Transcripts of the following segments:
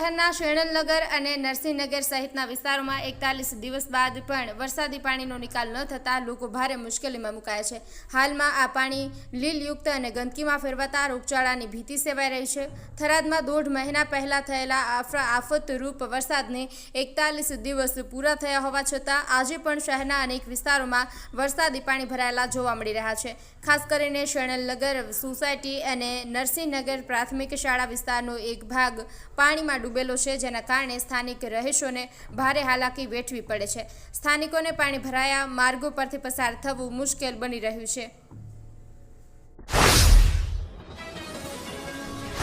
શહેરના શેણલનગર અને નરસિંહનગર સહિતના વિસ્તારોમાં એકતાલીસ દિવસ બાદ પણ વરસાદી પાણીનો નિકાલ ન થતાં લોકો ભારે મુશ્કેલીમાં મુકાયા છે. હાલમાં આ પાણી લીલયુક્ત અને ગંદકીમાં ફેરવાતા રોગચાળાની ભીતિ સેવાઈ રહી છે. થરાદમાં દોઢ મહિના પહેલાં થયેલા આફરા આફતરૂપ વરસાદને એકતાલીસ દિવસ પૂરા થયા હોવા છતાં આજે પણ શહેરના અનેક વિસ્તારોમાં વરસાદી પાણી ભરાયેલા જોવા મળી રહ્યા છે. ખાસ કરીને શેણલનગર સોસાયટી અને નરસિંહનગર પ્રાથમિક શાળા વિસ્તારનો એક ભાગ પાણીમાં ડૂબેલો છે, જેના કારણે સ્થાનિક રહીશોને ભારે હાલાકી વેઠવી પડે છે. સ્થાનિકોને પાણી ભરાયા માર્ગો પરથી પસાર થવું મુશ્કેલ બની રહ્યું છે.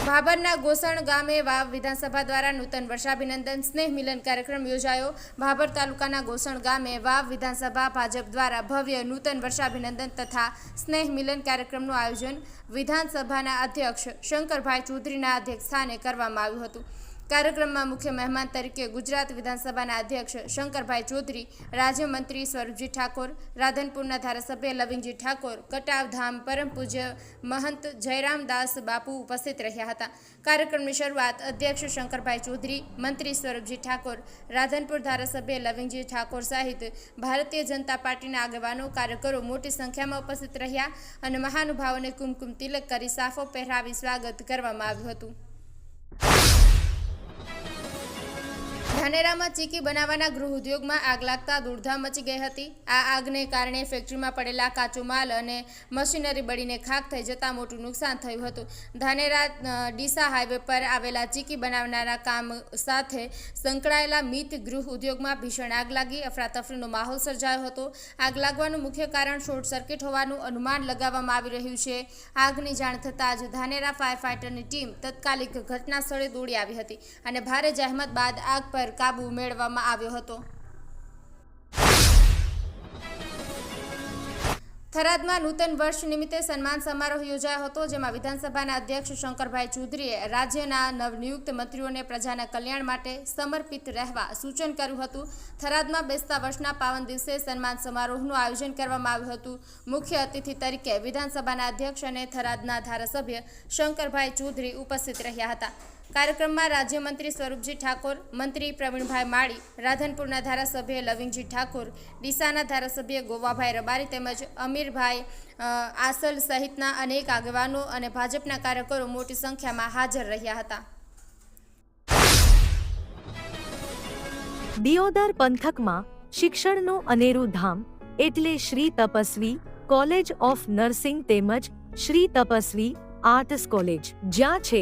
ભાભરના ગોસણ ગામે વાવ વિધાનસભા દ્વારા નૂતન વર્ષાભિનંદન, સ્નેહ મિલન કાર્યક્રમ યોજાયો. ભાભર તાલુકાના ગોસણ ગામે વાવ વિધાનસભા ભાજપ દ્વારા ભવ્ય નૂતન વર્ષાભિનંદન તથા સ્નેહ મિલન કાર્યક્રમનું આયોજન વિધાનસભાના અધ્યક્ષ શંકરભાઈ ચૌધરીના અધ્યક્ષસ્થાને કરવામાં આવ્યું હતું. કાર્યક્રમમાં મુખ્ય મહેમાન તરીકે ગુજરાત વિધાનસભાના અધ્યક્ષ શંકરભાઈ ચૌધરી રાજ્યમંત્રી સ્વરૂપજી ઠાકોર, રાધનપુરના ધારાસભ્ય લવિંગજી ઠાકોર, કટાવધામ પરમ પૂજ્ય મહંત જયરામદાસ બાપુ ઉપસ્થિત રહ્યા હતા. કાર્યક્રમની શરૂઆત અધ્યક્ષ શંકરભાઈ ચૌધરી, મંત્રી સ્વરૂપજી ઠાકોર, રાધનપુર ધારાસભ્ય લવિંગજી ઠાકોર સહિત ભારતીય જનતા પાર્ટીના આગેવાનો, કાર્યકરો મોટી સંખ્યામાં ઉપસ્થિત રહ્યા અને મહાનુભાવોને કુમકુમ તિલક કરી સાફો પહેરાવી સ્વાગત કરવામાં આવ્યું હતું. ધાનેરામાં ચીકી બનાવવાના ગૃહ ઉદ્યોગમાં આગ લાગતા દૂરધામ મચી ગઈ હતી. આ આગને કારણે ફેક્ટરીમાં પડેલા કાચો માલ અને મશીનરી બળીને ખાક થઈ જતાં મોટું નુકસાન થયું હતું. ધાનેરા ડીસા હાઈવે પર આવેલા ચીકી બનાવનારા કામ સાથે સંકળાયેલા મિત ગૃહ ઉદ્યોગમાં ભીષણ આગ લાગી, અફરાતફરીનો માહોલ સર્જાયો હતો. આગ લાગવાનું મુખ્ય કારણ શોર્ટ સર્કિટ હોવાનું અનુમાન લગાવવામાં આવી રહ્યું છે. આગની જાણ થતાં જ ધાનેરા ફાયર ફાઇટરની ટીમ તત્કાલિક ઘટના સ્થળે દોડી આવી હતી અને ભારે જહેમત બાદ આગ પર કાબુ મેળવવામાં આવ્યો હતો. થરાદમાં નૂતન વર્ષ નિમિત્તે સન્માન સમારોહ યોજાયો હતો, જેમાં વિધાનસભાના અધ્યક્ષ શંકરભાઈ ચૌધરીએ રાજ્યના નવનિયુક્ત મંત્રીઓને પ્રજાના કલ્યાણ માટે સમર્પિત રહેવા સૂચન કર્યું હતું. થરાદમાં બેસતા વર્ષના પાવન દિવસે સન્માન સમારોહનું આયોજન કરવામાં આવ્યું હતું. મુખ્ય અતિથિ તરીકે વિધાનસભાના અધ્યક્ષ અને થરાદના ધારાસભ્ય શંકરભાઈ ચૌધરી ઉપસ્થિત રહ્યા હતા. કાર્યક્રમમાં રાજ્યમંત્રી સ્વરૂપજી ઠાકોર, મંત્રી પ્રવીણભાઈ માળી, રાધનપુરના ધારાસભ્ય લવિંગજી ઠાકોર, ડીસાના ધારાસભ્ય ગોવાભાઈ રબારી તેમજ અમીરભાઈ આસલ સહિતના અનેક આગેવાનો અને ભાજપના કાર્યકરો મોટી સંખ્યામાં હાજર રહ્યા હતા. દિયોદર પંથકમાં શિક્ષણનું અનેરું ધામ એટલે Shri Tapasvi college of nursing તેમજ શ્રી તપસ્વી આર્ટ્સ કોલેજ, જ્યાં છે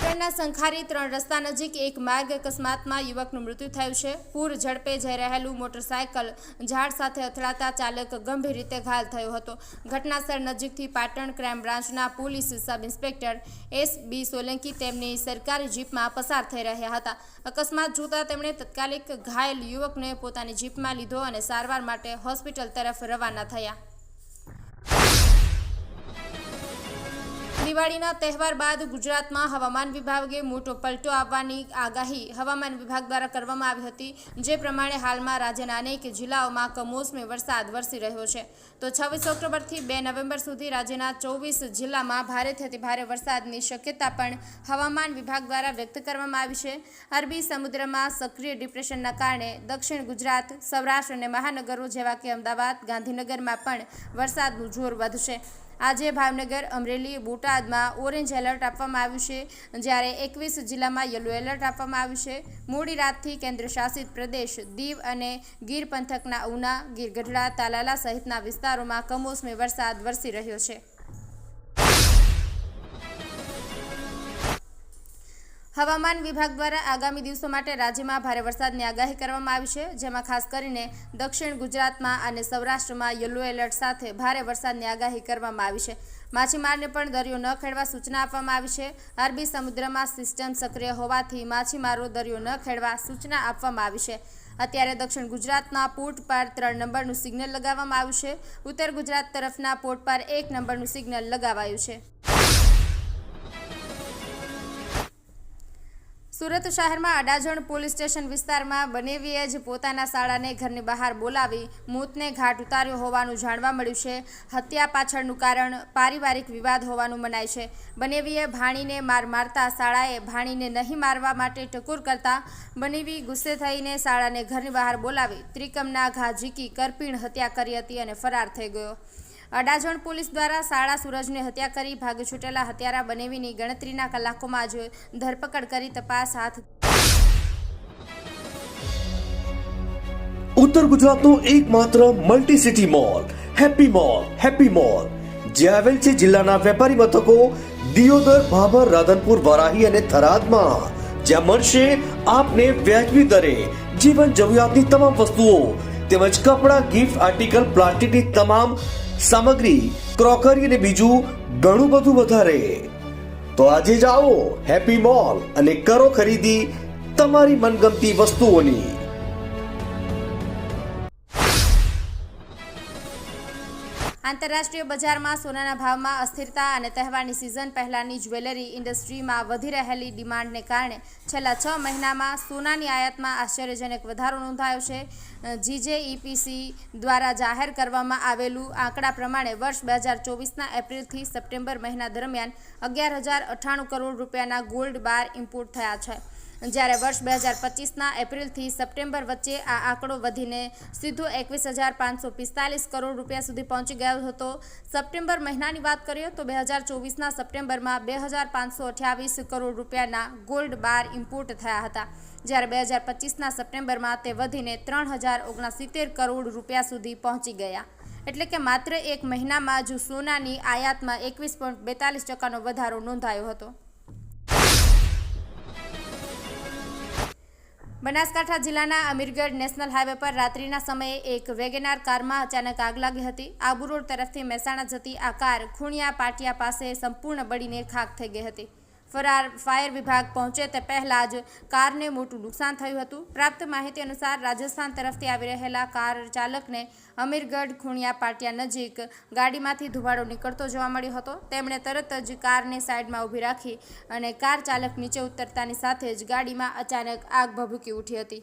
પાટણના સંખારી ત્રણ રસ્તા નજીક એક માર્ગ અકસ્માતમાં યુવકનું મૃત્યુ થયું છે. પૂર ઝડપે જઈ રહેલું મોટરસાયકલ ઝાડ સાથે અથડાતા ચાલક ગંભીર રીતે ઘાયલ થયો હતો. ઘટનાસ્થળ નજીકથી પાટણ ક્રાઇમ બ્રાન્ચના police sub inspector S B Solanki તેમની સરકારી જીપમાં પસાર થઈ રહ્યા હતા. અકસ્માત જોતા તેમણે તત્કાલિક ઘાયલ યુવકને પોતાની જીપમાં લીધો અને સારવાર માટે હોસ્પિટલ તરફ રવાના થયા. દિવાળીના તહેવાર બાદ ગુજરાતમાં હવામાન વિભાગે મોટો પલટો આવવાની આગાહી હવામાન વિભાગ દ્વારા કરવામાં આવી હતી, જે પ્રમાણે હાલમાં રાજ્યના અનેક જિલ્લાઓમાં કમોસમી વરસાદ વરસી રહ્યો છે. તો છવ્વીસ ઓક્ટોબરથી બે નવેમ્બર સુધી રાજ્યના ચોવીસ જિલ્લામાં ભારેથી ભારે વરસાદની શક્યતા પણ હવામાન વિભાગ દ્વારા વ્યક્ત કરવામાં આવી છે. અરબી સમુદ્રમાં સક્રિય ડિપ્રેશનના કારણે દક્ષિણ ગુજરાત, સૌરાષ્ટ્ર અને મહાનગરો જેવા કે અમદાવાદ, ગાંધીનગરમાં પણ વરસાદનું જોર વધશે. આજે ભાવનગર અમરેલી બોટાદમાં ઓરેન્જ એલર્ટ આપવામાં આવ્યું છે. જ્યારે એકવીસ જિલ્લામાં યલો એલર્ટ આપવામાં આવ્યું છે. મોડી રાતથી કેન્દ્રશાસિત પ્રદેશ દીવ અને ગીર પંથકના ઉના, ગીર ગઢડા, તાલાલા સહિતના વિસ્તારોમાં કમોસમી વરસાદ વરસી રહ્યો છે. હવામાન વિભાગ દ્વારા આગામી દિવસો માટે રાજ્યમાં ભારે વરસાદની આગાહી કરવામાં આવી છે, જેમાં ખાસ કરીને દક્ષિણ ગુજરાતમાં અને સૌરાષ્ટ્રમાં યલો એલર્ટ સાથે ભારે વરસાદની આગાહી કરવામાં આવી છે. માછીમારને પણ દરિયો ન ખેડવા સૂચના આપવામાં આવી છે. અરબી સમુદ્રમાં સિસ્ટમ સક્રિય હોવાથી માછીમારો દરિયો ન ખેડવા સૂચના આપવામાં આવી છે. અત્યારે દક્ષિણ ગુજરાતના પોર્ટ પર ત્રણ નંબરનું સિગ્નલ લગાવવામાં આવ્યું છે. ઉત્તર ગુજરાત તરફના પોર્ટ પર એક નંબરનું સિગ્નલ લગાવાયું છે. સુરત શહેરમાં અડાજણ પોલીસ સ્ટેશન વિસ્તારમાં બનેવીએ જ પોતાના શાળાને ઘરની બહાર બોલાવી મોતને ઘાટ ઉતાર્યો હોવાનું જાણવા મળ્યું છે. હત્યા પાછળનું કારણ પારિવારિક વિવાદ હોવાનું મનાય છે. બનેવીએ ભાણીને માર મારતા શાળાએ ભાણીને નહીં મારવા માટે ટકોર કરતા બનેવી ગુસ્સે થઈને શાળાને ઘરની બહાર બોલાવી ત્રિકમના ઘા ઝીકી કરપીણ હત્યા કરી હતી અને ફરાર થઈ ગયો. અડાજણ પોલીસ દ્વારા શાળા સુરજને હત્યા કરી ભાગી છૂટેલા હત્યારા બનેવીની ગણતરીના કલાકોમાં જ ધરપકડ કરી તપાસ હાથ ઉત્તર ગુજરાતનો એકમાત્ર multi city mall happy mall happy mall જે આવેલ છે જિલ્લાના વેપારી મથકો દિયોદર, ભાભર, રાધનપુર, વરાહી અને થરાદમાં. જ્યાં મળશે આપને વ્યાજબી દરે જીવન જરૂરિયાતની તમામ વસ્તુઓ તેમજ કપડાં ગિફ્ટ આર્ટિકલ પ્લાસ્ટિકની તમામ સામગ્રી, ક્રોકરી અને બીજું ઘણું બધું વધારે. તો આજે જ આવો હેપી મોલ અને કરો ખરીદી તમારી મનગમતી વસ્તુઓની. આંતરરાષ્ટ્રીય બજારમાં સોનાના ભાવમાં અસ્થિરતા અને તહેવારની સિઝન પહેલાંની જ્વેલરી ઇન્ડસ્ટ્રીમાં વધી રહેલી ડિમાન્ડને કારણે છેલ્લા છ મહિનામાં સોનાની આયાતમાં આશ્ચર્યજનક વધારો નોંધાયો છે. જીજેઈપીસી દ્વારા જાહેર કરવામાં આવેલું આંકડા પ્રમાણે વર્ષ બે હજાર ચોવીસના એપ્રિલથી સપ્ટેમ્બર મહિના દરમિયાન અગિયાર હજાર અઠ્ઠાણું કરોડ રૂપિયાના ગોલ્ડ બાર ઇમ્પોર્ટ થયા છે. જ્યારે વર્ષ બે હજાર પચીસના એપ્રિલથી સપ્ટેમ્બર વચ્ચે આ આંકડો વધીને સીધો એકવીસ હજાર પાંચસો પિસ્તાલીસ કરોડ રૂપિયા સુધી પહોંચી ગયો હતો. સપ્ટેમ્બર મહિનાની વાત કરીએ તો બે હજાર ચોવીસના સપ્ટેમ્બરમાં બે હજાર પાંચસો અઠ્યાવીસ કરોડ રૂપિયાના ગોલ્ડ બાર ઇમ્પોર્ટ થયા હતા. જ્યારે બે હજાર પચીસના સપ્ટેમ્બરમાં તે વધીને ત્રણ હજાર ઓગણસિત્તેર કરોડ રૂપિયા સુધી પહોંચી ગયા. એટલે કે માત્ર એક મહિનામાં જ સોનાની આયાતમાં એકવીસ પોઈન્ટ બેતાલીસ ટકાનો વધારો નોંધાયો હતો. બનાસકાંઠા જિલ્લાના અમીરગઢ નેશનલ હાઈવે પર રાત્રિના સમયે એક વેગેનાર કારમાં અચાનક આગ લાગી હતી. આબુ રોડ તરફથી મહેસાણા જતી આ કાર ખૂણિયા પાટિયા પાસે સંપૂર્ણ બળીને ખાક થઈ ગઈ હતી. ફરાર ફાયર વિભાગ પહોંચે તે પહેલાં જ કારને મોટું નુકસાન થયું હતું. પ્રાપ્ત માહિતી અનુસાર રાજસ્થાન તરફથી આવી રહેલા કાર ચાલકને અમીરગઢ ખૂણિયા પાટિયા નજીક ગાડીમાંથી ધુવાડો નીકળતો જોવા મળ્યો હતો. તેમણે તરત જ કારને સાઈડમાં ઊભી રાખી અને કાર ચાલક નીચે ઉતરતાની સાથે જ ગાડીમાં અચાનક આગ ભભૂકી ઉઠી હતી.